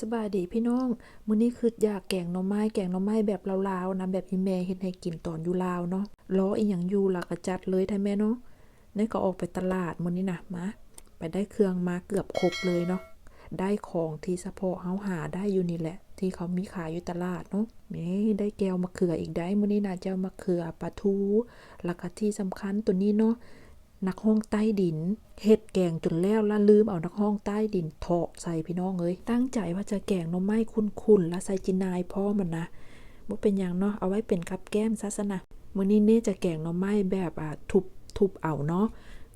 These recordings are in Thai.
สบายดีพี่น้อง มื้อนี้คืออยากแกงหน่อไม้แกงหน่อไม้แบบลาวๆนะแบบที่แม่เฮ็ดให้กินตอนอยู่ลาวเนาะรออีหยังอยู่ล่ะก็จัดเลยแท้แม่เนาะนี่ก็ออกไปตลาดมื้อนี้นะมาไปได้เครื่องมาเกือบครบเลยเนาะได้ของที่เฉพาะเฮาหาได้อยู่นี่แหละ ที่เขามีขายอยู่ตลาดเนาะนี่ได้แก้วมะเขืออีกได้มื้อนี้นะเจ้ามะเขือปลาทูแล้วก็ที่สำคัญตัวนี้เนาะ นักห้องใต้ดินเห็ดแกงจนแล้วละลืมเอานักห้องใต้ดินเถาะใส่พี่น้องเอ้ยตั้งใจว่าจะแกงนมไม้คุ้นๆและใส่จินายพ่อมันนะบ่เป็นอยังเนาะเอาไว้เป็นกับแก้มซะสนะมื้อนี้เน่จะแกงนมไม้แบบอ่าทุบทุบเอาเนาะ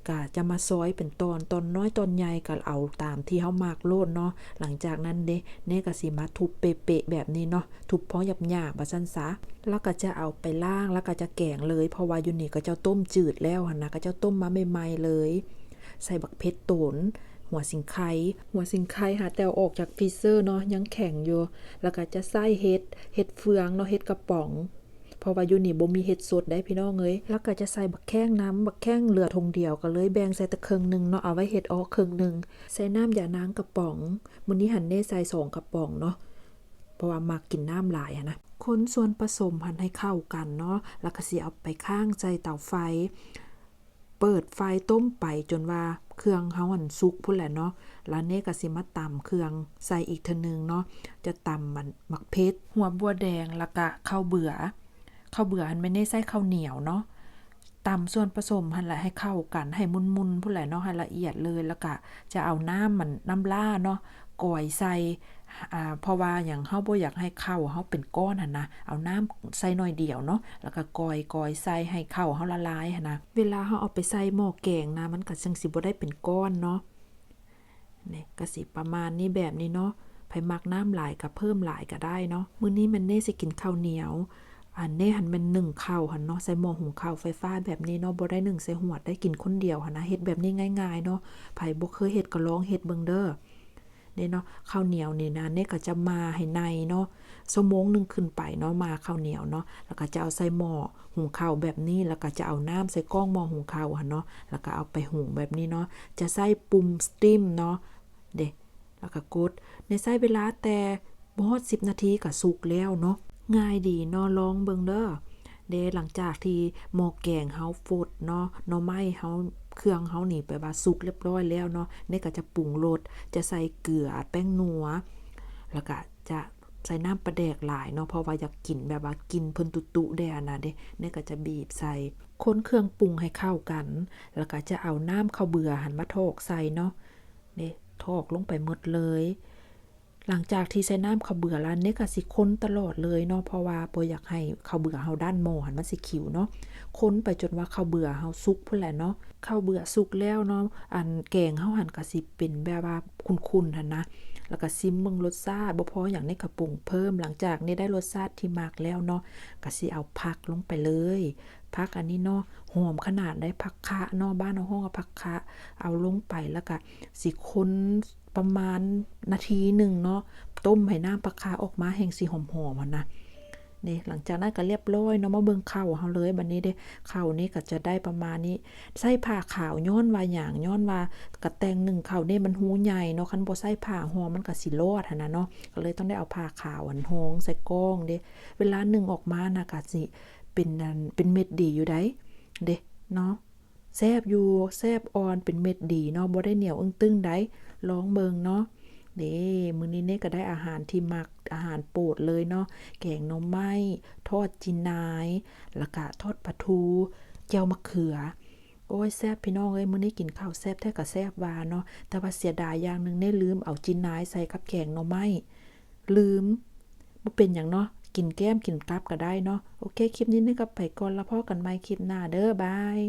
ก็จะมาซอยเป็นตอนตอนน้อยตอนใหญ่ก็เอาตามที่เฮามากโลดเนาะหลังจากนั้นเด้เน่ก็สิมาทุบเปะๆแบบนี้เนาะทุบพอหยาบๆว่าซั่นซะแล้วก็จะเอาไปล่างแล้วก็จะแกงเลย เพราะว่าอยู่นี่ก็เจ้าต้มจืดแล้วหั่นนะก็เจ้าต้มมาใหม่ๆเลย ใส่บักเพชรตนหัวสิงไคหัวสิงไคหาแต่อออกจากฟรีเซอร์เนาะยังแข็งอยู่ แล้วก็จะใส่เห็ดเห็ดเฟืองเนาะเห็ดกระป๋อง เพราะว่าอยู่นี่บ่มีเห็ดสดได้พี่น้องเอ้ยแล้วก็จะใส่บักแข้งน้ำบักแข้งเหลือทงเดียวก็เลยแบ่งใส่ตะเครึ่งหนึงเนาะเอาไว้เห็ดออกครึ่งหนึงใส่น้ำยานางกระป๋องมื้อนี้หันเน่ใส่สองกระป๋องเนาะเพราะว่ามักกินน้ำหลายอะนะคนส่วนผสมหันให้เข้ากันเนาะแล้วก็สิเอาไปข้างใจเตาไฟ เปิดไฟต้มไปจนว่าเครื่องเฮาหันสุกพุ่นแหละเนาะแล้วเน่ก็สิมาตำเครื่องใส่อีกทอนึงเนาะจะตำมันมักเพชรหัวบัวแดงแล้วก็ข้าวเบื่อ ข้าวเบื่อหันไม่ได้ใส่ข้าวเหนียวเนาะตำส่วนผสมหันละให้เข้ากันให้มุนๆผู้นแหละเนาะให้ละเอียดเลยแล้วก็จะเอาน้ำมันน้ำล่าเนาะก่อยใส่อ่าเพราะว่าอย่างเฮาบ่อยากให้เข้าเฮาเป็นก้อนหั่นนะเอาน้ำใส่หน่อยเดียวเนาะแล้วก็ก่อยก่อยใส่ให้เข้าเฮาละลายหั่นนะเวลาเฮาเอาไปใส่หม้อแกงนะมันก็จังสิบ่ได้เป็นก้อนเนาะนี่ก็สิประมาณนี้แบบนี้เนาะไผมักน้ำหลายก็เพิ่มหลายก็ได้เนาะมื้อนี้มันเน่สิกินข้าวเหนียว อันนี้หันเป็นหนึ่งเข้าหันเนาะใส่หม้อหุงข้าวไฟฟ้าแบบนี้เนาะบ่ได้หนึ่งใส่หวดได้กินคนเดียวหันนะเฮ็ดแบบนี้ง่ายๆเนาะไผบ่เคยเฮ็ดก็ลองเฮ็ดเบิ่งเด้อนี่เนาะข้าวเหนียวนี่นะเนี่ยก็จะมาให้ในเนาะชั่วโมงหนึ่งขึ้นไปเนาะมาข้าวเหนียวเนาะแล้วก็จะเอาใส่หม้อหุงข้าวแบบนี้แล้วก็จะเอาน้ำใส่ก้องหม้อหุงข้าวหันเนาะแล้วก็เอาไปหุงแบบนี้เนาะจะใส่ปุ่มสตีมเนาะเด้แล้วก็กดในใช้เวลาแต่บ่ฮอด10 นาทีก็สุกแล้วเนาะ ง่ายดีนาะลองเบิงเด้อเดหลังจากที่หม้อแกงเฮาฟดเนาะหน่อไม้เฮาเครื่องเฮานี่ไปว่าสุกเรียบร้อยแล้วเนาะนี่ก็จะปรุงรสจะใส่เกลือแป้งนัว แล้วก็จะใส่น้ำปลาแดกหลายเนาะเพราะว่าอยากกินแบบว่ากินเพิ่นตุๆได้อะนะเด้นี่ก็จะบีบใส่คนเครื่องปรุงให้เข้ากัน แล้วก็จะเอาน้ำข้าวเบื่อหันมาโทกใส่เนาะนี่ทอกลงไปหมดเลย หลังจากที่ใส่น้ำข้าวเบื่อแล้วเนี่ยก็สิค้นตลอดเลยเนาะเพราะว่าบ่อยากให้ข้าวเบื่อเฮาด้านหม้อหันมันสิขิวเนาะค้นไปจนว่าข้าวเบื่อเฮาสุกพุ่นแหละเนาะข้าวเบื่อสุกแล้วเนาะอันแกงเฮาหันก็สิเป็นแบบว่าขุ่นๆหั่นนะแล้วก็ซิมเบิ่งรสชาติบ่พออย่างนี้ก็ปรุงเพิ่มหลังจากนี้ได้รสชาติที่มากแล้วเนาะก็สิเอาผักลงไปเลย ผักอันนี้เนาะหอมขนาดได้ผักคะเนาะบ้านเอาห้องเอาผักคะ เอาลงไปแล้วก็สิคนประมาณนาทีหนึ่งเนาะต้มให้น้ำผักคะออกมาแห่งสิหอมๆหั่นนะนี่หลังจากนั้นก็เรียบร้อยเนาะมาเบิ่งเข้าเฮาเลยบัดนี้เด้ข้านี้ก็จะได้ประมาณนี้ใส่ผ้าขาวย้อนว่าหยังย้อนว่ากระแตงหนึ่งเข้าวนี่มันหูใหญ่เนาะคันบ่ใส่ผ้าห่อมันก็สิรอดหั่นน่ะเนาะก็เลยต้องได้เอาผ้าขาวอันหองใส่กล้องเด้เวลาหนึ่งออกมานะก็สิ เป็นอันเป็นเม็ดดีอยู่ได้เด้เนาะแซบอยู่แซบอ่อนเป็นเม็ดดีเนาะบ่ได้เหนียวอึ้งตึงได้ลองเบิงเนาะนี่มื้อนี้เน่ก็ได้อาหารที่มักอาหารโปรดเลยเนาะแกงน่อไม้ทอดจีนายแล้วก็ทอดปลาทูแจ่วมะเขือโอ้ยแซบพี่น้องเอ้ยมื้อนี้กินข้าวแซบแท้ก็แซบวาเนาะแต่ว่าเสียดายอย่างหนึงได้ลืมเอาจีนนายใส่กับแกงหน่อไม้ลืมบ่เป็นหยังเนาะ กินแก้มกินกลับก็ได้เนาะโอเค คลิปนี้นี่ก็ไปก่อนแล้วพอกันใหม่คลิปหน้าเด้อบาย